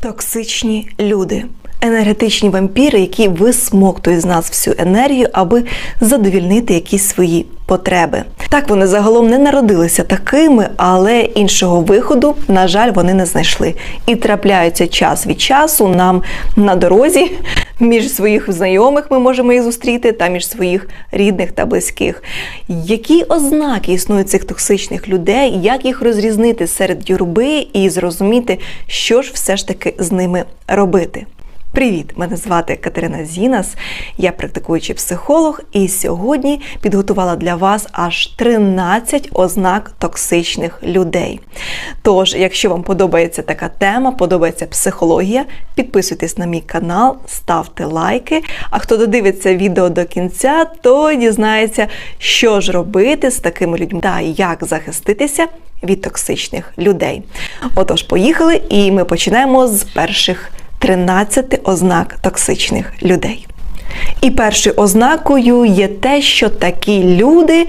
Токсичні люди. Енергетичні вампіри, які висмоктують з нас всю енергію, аби задовільнити якісь свої потреби. Так вони загалом не народилися такими, але іншого виходу, на жаль, вони не знайшли. І трапляються час від часу нам на дорозі. Між своїх знайомих ми можемо їх зустріти та між своїх рідних та близьких. Які ознаки існують цих токсичних людей, як їх розрізнити серед юрби і зрозуміти, що ж все ж таки з ними робити? Привіт! Мене звати Катерина Зінас, я практикуючий психолог, і сьогодні підготувала для вас аж 13 ознак токсичних людей. Тож, якщо вам подобається така тема, подобається психологія, підписуйтесь на мій канал, ставте лайки. А хто додивиться відео до кінця, то дізнається, що ж робити з такими людьми та як захиститися від токсичних людей. Отож, поїхали, і ми починаємо з перших. 13 ознак токсичних людей. І першою ознакою є те, що такі люди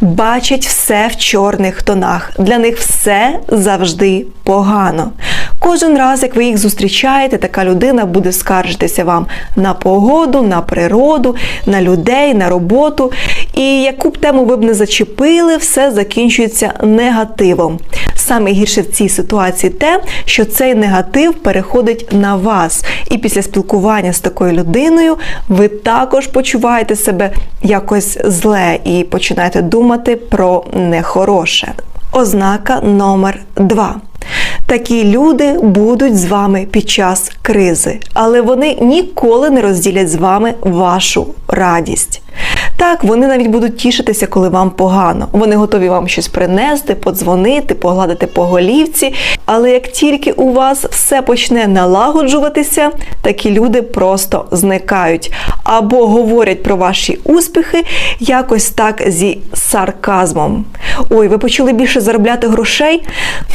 бачать все в чорних тонах. Для них все завжди погано. Кожен раз, як ви їх зустрічаєте, така людина буде скаржитися вам на погоду, на природу, на людей, на роботу. І яку б тему ви б не зачепили, все закінчується негативом. Саме гірше в цій ситуації те, що цей негатив переходить на вас. І після спілкування з такою людиною ви також почуваєте себе якось зле і починаєте думати про нехороше. Ознака номер 2 Такі люди будуть з вами під час кризи, але вони ніколи не розділять з вами вашу радість. Так, вони навіть будуть тішитися, коли вам погано. Вони готові вам щось принести, подзвонити, погладити по голівці. Але як тільки у вас все почне налагоджуватися, такі люди просто зникають або говорять про ваші успіхи якось так зі сарказмом. Ой, ви почали більше заробляти грошей?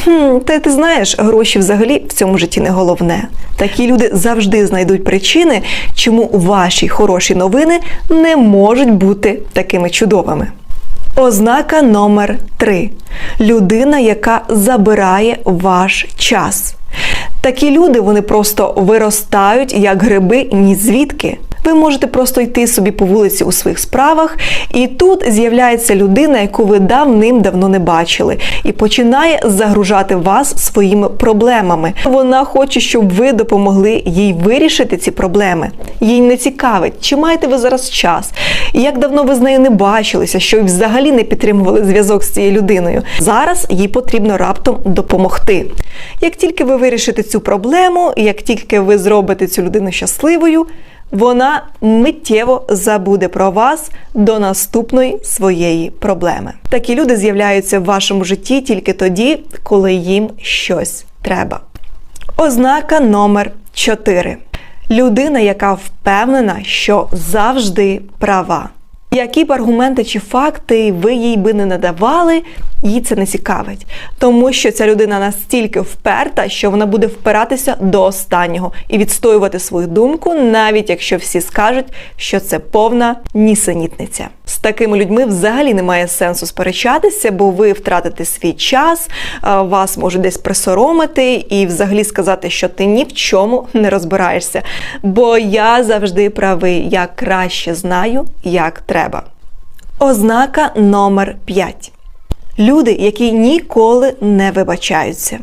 Хм, Та ти знаєш, гроші взагалі в цьому житті не головне. Такі люди завжди знайдуть причини, чому ваші хороші новини не можуть бути такими чудовими. Ознака номер 3 людина, яка забирає ваш час. Такі люди вони просто виростають як гриби ні звідки. Ви можете просто йти собі по вулиці у своїх справах, і тут з'являється людина, яку ви давним-давно не бачили, і починає загружати вас своїми проблемами. Вона хоче, щоб ви допомогли їй вирішити ці проблеми. Їй не цікавить, чи маєте ви зараз час, як давно ви з нею не бачилися, що ви взагалі не підтримували зв'язок з цією людиною. Зараз їй потрібно раптом допомогти. Як тільки ви вирішите цю проблему, як тільки ви зробите цю людину щасливою вона миттєво забуде про вас до наступної своєї проблеми. Такі люди з'являються в вашому житті тільки тоді, коли їм щось треба. Ознака номер 4. Людина, яка впевнена, що завжди права. Які б аргументи чи факти ви їй би не надавали, їй це не цікавить, тому що ця людина настільки вперта, що вона буде впиратися до останнього і відстоювати свою думку, навіть якщо всі скажуть, що це повна нісенітниця. З такими людьми взагалі немає сенсу сперечатися, бо ви втратите свій час, вас можуть десь присоромити і взагалі сказати, що ти ні в чому не розбираєшся. Бо я завжди правий, я краще знаю, як треба. Ознака номер 5 Люди, які ніколи не вибачаються.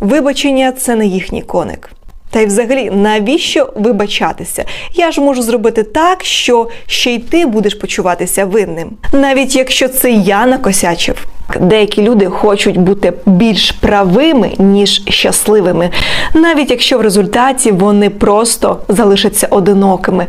Вибачення це не їхній коник. Та й взагалі, навіщо вибачатися? Я ж можу зробити так, що ще й ти будеш почуватися винним. Навіть якщо це я накосячив. Деякі люди хочуть бути більш правими, ніж щасливими, навіть якщо в результаті вони просто залишаться одинокими.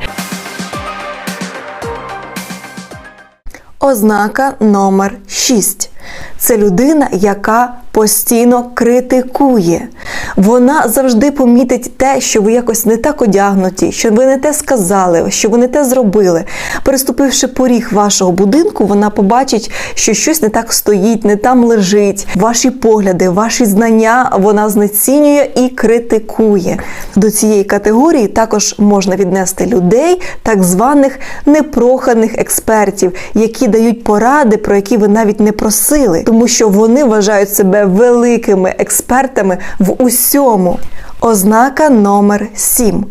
Ознака номер 6. Це людина, яка постійно критикує. Вона завжди помітить те, що ви якось не так одягнуті, що ви не те сказали, що ви не те зробили. Переступивши поріг вашого будинку, вона побачить, що щось не так стоїть, не там лежить. Ваші погляди, ваші знання вона знецінює і критикує. До цієї категорії також можна віднести людей, так званих непроханих експертів, які дають поради, про які ви навіть не просили сили, тому що вони вважають себе великими експертами в усьому. Ознака номер 7.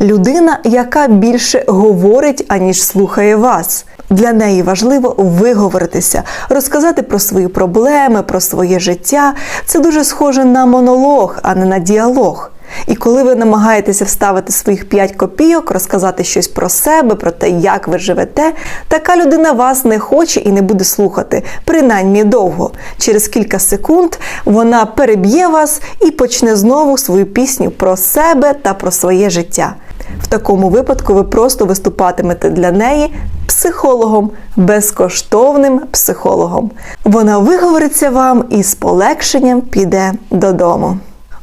Людина, яка більше говорить, аніж слухає вас. Для неї важливо виговоритися, розказати про свої проблеми, про своє життя. Це дуже схоже на монолог, а не на діалог. І коли ви намагаєтеся вставити своїх 5 копійок, розказати щось про себе, про те, як ви живете, така людина вас не хоче і не буде слухати, принаймні довго. Через кілька секунд вона переб'є вас і почне знову свою пісню про себе та про своє життя. В такому випадку ви просто виступатимете для неї психологом, безкоштовним психологом. Вона виговориться вам і з полегшенням піде додому.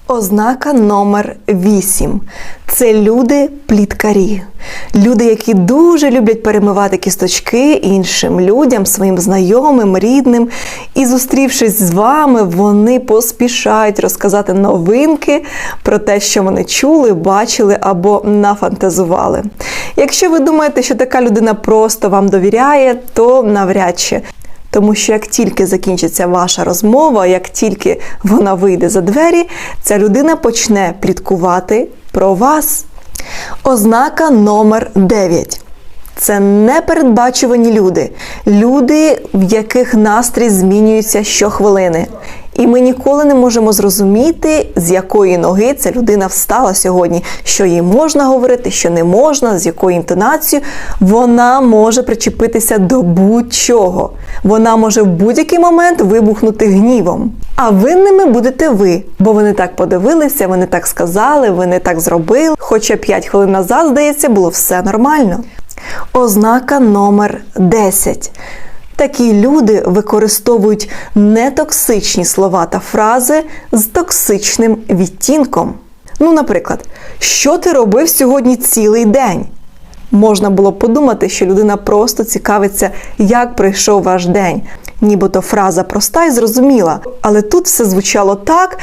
Ознака номер 8 це люди пліткарі. Люди, які дуже люблять перемивати кісточки іншим людям, своїм знайомим, рідним. І зустрівшись з вами, вони поспішають розказати новинки про те, що вони чули, бачили або нафантазували. Якщо ви думаєте, що така людина просто вам довіряє, то навряд чи. Тому що як тільки закінчиться ваша розмова, як тільки вона вийде за двері, ця людина почне пліткувати про вас. Ознака номер 9. Це непередбачувані люди, люди, в яких настрій змінюється щохвилини. І ми ніколи не можемо зрозуміти, з якої ноги ця людина встала сьогодні, що їй можна говорити, що не можна, з якою інтонацією. Вона може причепитися до будь-чого. Вона може в будь-який момент вибухнути гнівом. А винними будете ви, бо вони так подивилися, вони так сказали, вони так зробили. Хоча 5 хвилин назад, здається, було все нормально. Ознака номер 10. Такі люди використовують нетоксичні слова та фрази з токсичним відтінком. Ну, наприклад, що ти робив сьогодні цілий день? Можна було подумати, що людина просто цікавиться, як пройшов ваш день. Нібито фраза проста і зрозуміла. Але тут все звучало так,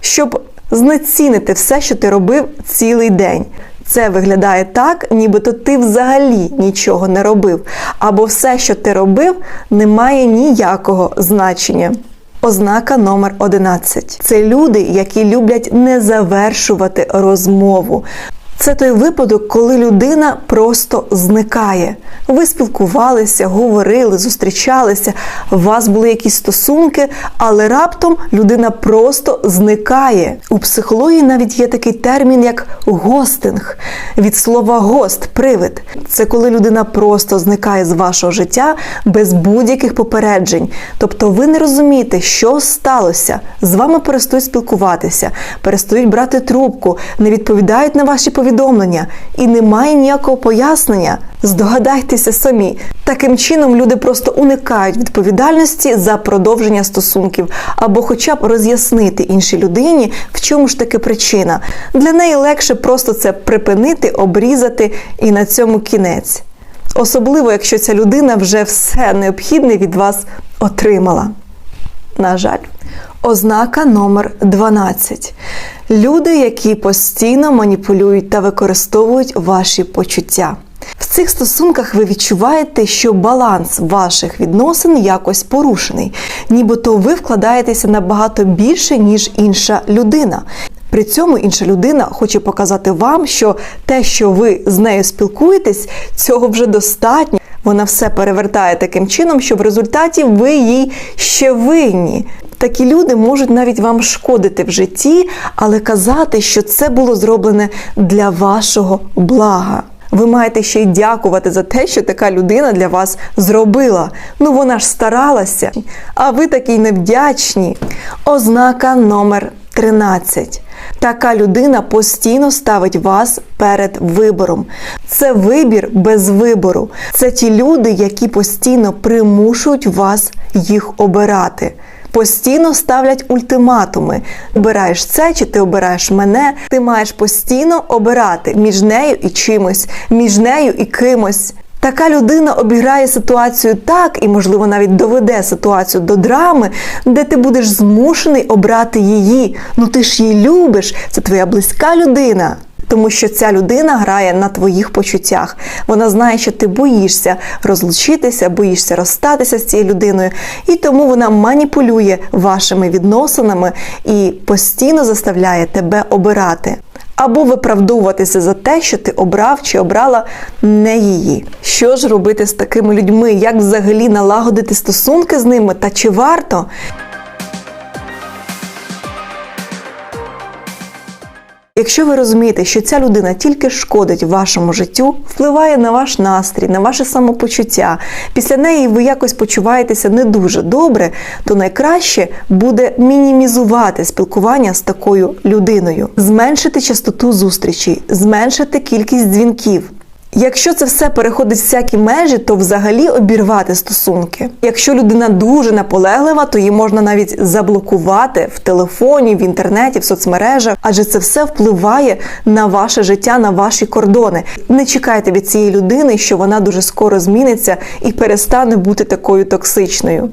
щоб знецінити все, що ти робив цілий день. Це виглядає так, нібито ти взагалі нічого не робив, або все, що ти робив, не має ніякого значення. Ознака номер 11. Це люди, які люблять не завершувати розмову. Це той випадок, коли людина просто зникає. Ви спілкувалися, говорили, зустрічалися, у вас були якісь стосунки, але раптом людина просто зникає. У психології навіть є такий термін, як гостинг. Від слова гост, привид. Це коли людина просто зникає з вашого життя без будь-яких попереджень. Тобто ви не розумієте, що сталося. З вами перестають спілкуватися, перестають брати трубку, не відповідають на ваші повідомлення повідомлення і немає ніякого пояснення. Здогадайтеся самі. Таким чином люди просто уникають відповідальності за продовження стосунків або, хоча б роз'яснити іншій людині, в чому ж таки причина. Для неї легше просто це припинити, обрізати і на цьому кінець. Особливо, якщо ця людина вже все необхідне від вас отримала. На жаль. Ознака номер 12. Люди, які постійно маніпулюють та використовують ваші почуття. В цих стосунках ви відчуваєте, що баланс ваших відносин якось порушений, нібито ви вкладаєтеся набагато більше, ніж інша людина. При цьому інша людина хоче показати вам, що те, що ви з нею спілкуєтесь, цього вже достатньо. Вона все перевертає таким чином, що в результаті ви їй ще винні. Такі люди можуть навіть вам шкодити в житті, але казати, що це було зроблене для вашого блага. Ви маєте ще й дякувати за те, що така людина для вас зробила. Ну вона ж старалася, а ви такі невдячні. Ознака номер 13. Така людина постійно ставить вас перед вибором. Це вибір без вибору. Це ті люди, які постійно примушують вас їх обирати. Постійно ставлять ультиматуми. Обираєш це, чи ти обираєш мене. Ти маєш постійно обирати між нею і чимось, між нею і кимось. Така людина обіграє ситуацію так і, можливо, навіть доведе ситуацію до драми, де ти будеш змушений обрати її. Ну ти ж її любиш, це твоя близька людина. Тому що ця людина грає на твоїх почуттях. Вона знає, що ти боїшся розлучитися, боїшся розстатися з цією людиною, і тому вона маніпулює вашими відносинами і постійно заставляє тебе обирати. Або виправдовуватися за те, що ти обрав чи обрала не її. Що ж робити з такими людьми? Як взагалі налагодити стосунки з ними та чи варто? Якщо ви розумієте, що ця людина тільки шкодить вашому життю, впливає на ваш настрій, на ваше самопочуття, після неї ви якось почуваєтеся не дуже добре, то найкраще буде мінімізувати спілкування з такою людиною, зменшити частоту зустрічей, зменшити кількість дзвінків. Якщо це все переходить всякі межі, то взагалі обірвати стосунки. Якщо людина дуже наполеглива, то її можна навіть заблокувати в телефоні, в інтернеті, в соцмережах, адже це все впливає на ваше життя, на ваші кордони. Не чекайте від цієї людини, що вона дуже скоро зміниться і перестане бути такою токсичною.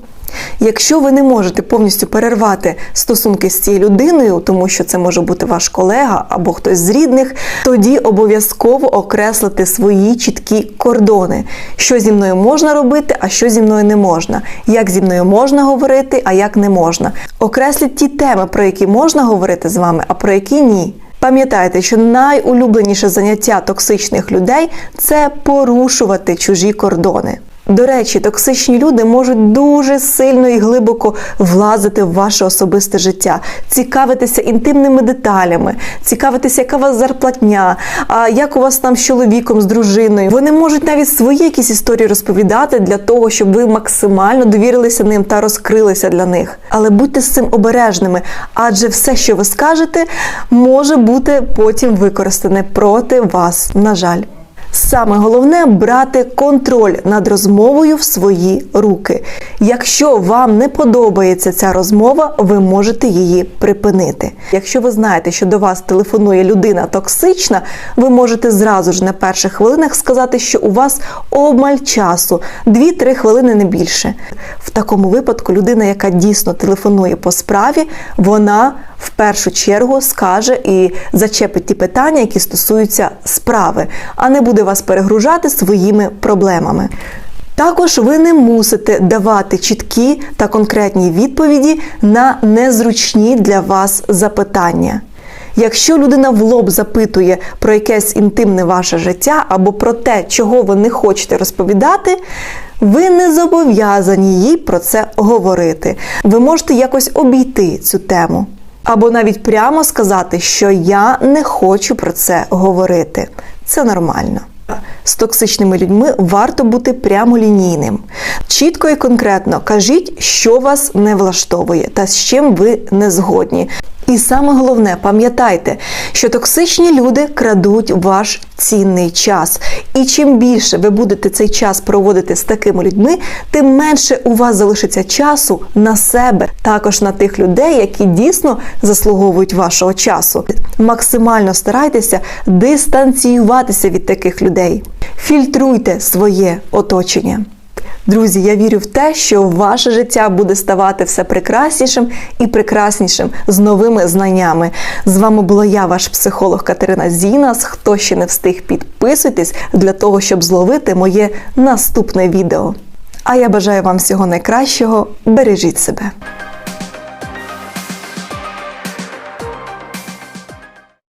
Якщо ви не можете повністю перервати стосунки з цією людиною, тому що це може бути ваш колега або хтось з рідних, тоді обов'язково окреслити свої чіткі кордони, що зі мною можна робити, а що зі мною не можна, як зі мною можна говорити, а як не можна. Окресліть ті теми, про які можна говорити з вами, а про які ні. Пам'ятайте, що найулюбленіше заняття токсичних людей це порушувати чужі кордони. До речі, токсичні люди можуть дуже сильно і глибоко влазити в ваше особисте життя, цікавитися інтимними деталями, цікавитися, яка у вас зарплатня, а як у вас там з чоловіком, з дружиною. Вони можуть навіть свої якісь історії розповідати для того, щоб ви максимально довірилися ним та розкрилися для них. Але будьте з цим обережними, адже все, що ви скажете, може бути потім використане проти вас. На жаль. Саме головне брати контроль над розмовою в свої руки. Якщо вам не подобається ця розмова, ви можете її припинити. Якщо ви знаєте, що до вас телефонує людина токсична, ви можете зразу ж на перших хвилинах сказати, що у вас обмаль часу 2-3 хвилини не більше. В такому випадку людина, яка дійсно телефонує по справі, вона в першу чергу скаже і зачепить ті питання, які стосуються справи, а не буде вас перегружати своїми проблемами. Також ви не мусите давати чіткі та конкретні відповіді на незручні для вас запитання. Якщо людина в лоб запитує про якесь інтимне ваше життя або про те, чого ви не хочете розповідати, ви не зобов'язані їй про це говорити. Ви можете якось обійти цю тему. Або навіть прямо сказати, що я не хочу про це говорити. Це нормально. З токсичними людьми варто бути прямолінійним. Чітко і конкретно кажіть, що вас не влаштовує та з чим ви не згодні. І саме головне, пам'ятайте, що токсичні люди крадуть ваш цінний час. І чим більше ви будете цей час проводити з такими людьми, тим менше у вас залишиться часу на себе, також на тих людей, які дійсно заслуговують вашого часу. Максимально старайтеся дистанціюватися від таких людей. Фільтруйте своє оточення. Друзі, я вірю в те, що ваше життя буде ставати все прекраснішим і прекраснішим з новими знаннями. З вами була я, ваш психолог Катерина Зінас. Хто ще не встиг, підписуйтесь для того, щоб зловити моє наступне відео. А я бажаю вам всього найкращого. Бережіть себе.